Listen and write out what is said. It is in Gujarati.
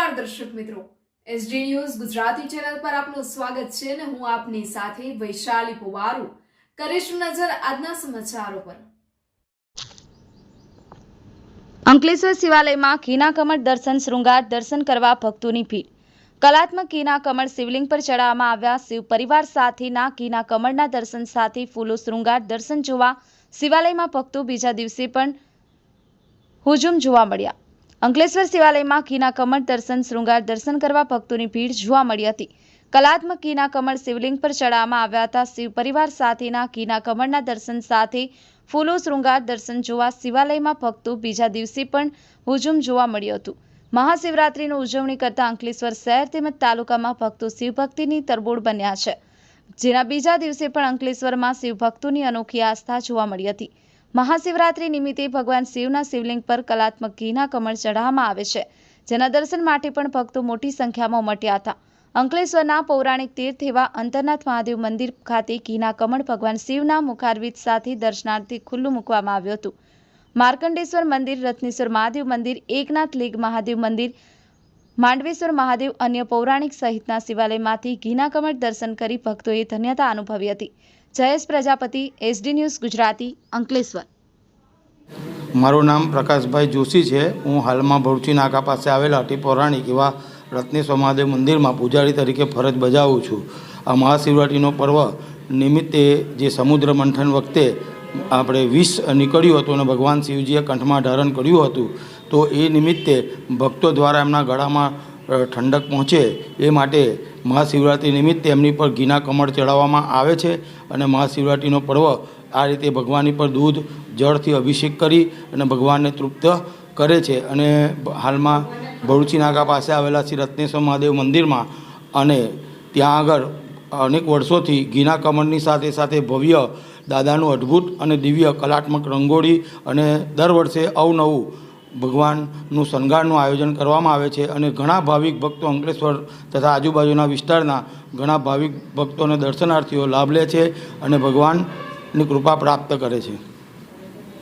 નમસ્કાર દર્શક મિત્રો. એસડી ન્યૂઝ ગુજરાતી ચેનલ પર આપનું સ્વાગત છે અને હું આપની સાથે વૈશાલી પુવારુ. કરીશું નજર આજના સમાચારો પર. અંકલેશ્વર શિવાલયમાં કીના કમળ દર્શન શૃંગાર દર્શન કરવા ભક્તોની ભીડ. કલાત્મક કીના કમળ શિવલિંગ પર ચડાવવામાં આવ્યા શિવ પરિવાર સાથેના કીના કમળના દર્શન સાથે ફૂલો શૃંગાર દર્શન જોવા શિવાલયમાં ભક્તો બીજા દિવસે પણ હુજુમ જોવા મળ્યા. અંકલેશ્વર શિવાલયમાં કીના કમળ દર્શન શૃંગાર દર્શન કરવા ભક્તોની ભીડ જોવા મળી હતી. કલાત્મક કીના કમળ શિવલિંગ પર ચડાવવામાં આવ્યા હતા. શિવ પરિવાર સાથેના કીના કમળના દર્શન સાથે ફૂલો શૃંગાર દર્શન જોવા શિવાલયમાં ભક્તો બીજા દિવસે પણ હુજુમ જોવા મળ્યું હતું. મહાશિવરાત્રિની ઉજવણી કરતા અંકલેશ્વર શહેર તેમજ તાલુકામાં ભક્તો શિવભક્તિની તરબોળ બન્યા છે. જેના બીજા દિવસે પણ અંકલેશ્વરમાં શિવભક્તોની અનોખી આસ્થા જોવા મળી હતી. મહાશિવરાત્રિ નિમિત્તે ભગવાન શિવના શિવલિંગ પર કલાત્મક ઘીના કમળ ચઢાવવામાં આવે છે. જેના દર્શન માટે પણ ભક્તો મોટી સંખ્યામાં ઉમટ્યા હતા. અંકલેશ્વરના પૌરાણિક તીર્થ એવા અંતરનાથ મહાદેવ મંદિર ખાતે ઘીના કમળ ભગવાન શિવના મુખારવિંદ સાથે દર્શનાર્થી ખુલ્લું મૂકવામાં આવ્યું હતું. માર્કંડેશ્વર મંદિર, રત્નેશ્વર મહાદેવ મંદિર, એકનાથ લીગ મહાદેવ મંદિર માંડવેશ્વર મહાદેવ અન્ય પૌરાણિક સહિતના શિવાલયમાંથી ઘીના કમળ દર્શન કરી ભક્તોએ ધન્યતા અનુભવી હતી. Jayesh Prajapati S D news Gujarati, Ankleshwar. મારું નામ પ્રકાશભાઈ જોશી છે. હું હાલમાં ભરૂચી નાકા પાસે આવેલા અતિ પૌરાણિક એવા રત્નેશ્વર મહાદેવ મંદિરમાં પૂજારી તરીકે ફરજ બજાવું છું. આ મહાશિવરાત્રિનો પર્વ નિમિત્તે જે સમુદ્ર મંથન વખતે આપણે વિષ નીકળ્યું હતું અને ભગવાન શિવજીએ કંઠમાં ધારણ કર્યું હતું, તો એ નિમિત્તે ભક્તો દ્વારા એમના ગળામાં ઠંડક પહોંચે એ માટે મહાશિવરાત્રિ નિમિત્તે એમની પર ઘીના કમળ ચડાવવામાં આવે છે અને મહાશિવરાત્રિનો પર્વ આ રીતે ભગવાનની પર દૂધ, જળથી અભિષેક કરી અને ભગવાનને તૃપ્ત કરે છે. અને હાલમાં ભરૂચી નાકા પાસે આવેલા શ્રી રત્નેશ્વર મહાદેવ મંદિરમાં અને ત્યાં આગળ અનેક વર્ષોથી ઘીના કમળની સાથે સાથે ભવ્ય દાદાનું અદ્ભુત અને દિવ્ય કલાત્મક રંગોળી અને દર વર્ષે અવનવું ભગવાનનું શણગારનું આયોજન કરવામાં આવે છે અને ઘણા ભાવિક ભક્તો અંકલેશ્વર તથા આજુબાજુના વિસ્તારના ઘણા ભાવિક ભક્તોને દર્શનાર્થીઓ લાભ લે છે અને ભગવાનની કૃપા પ્રાપ્ત કરે છે.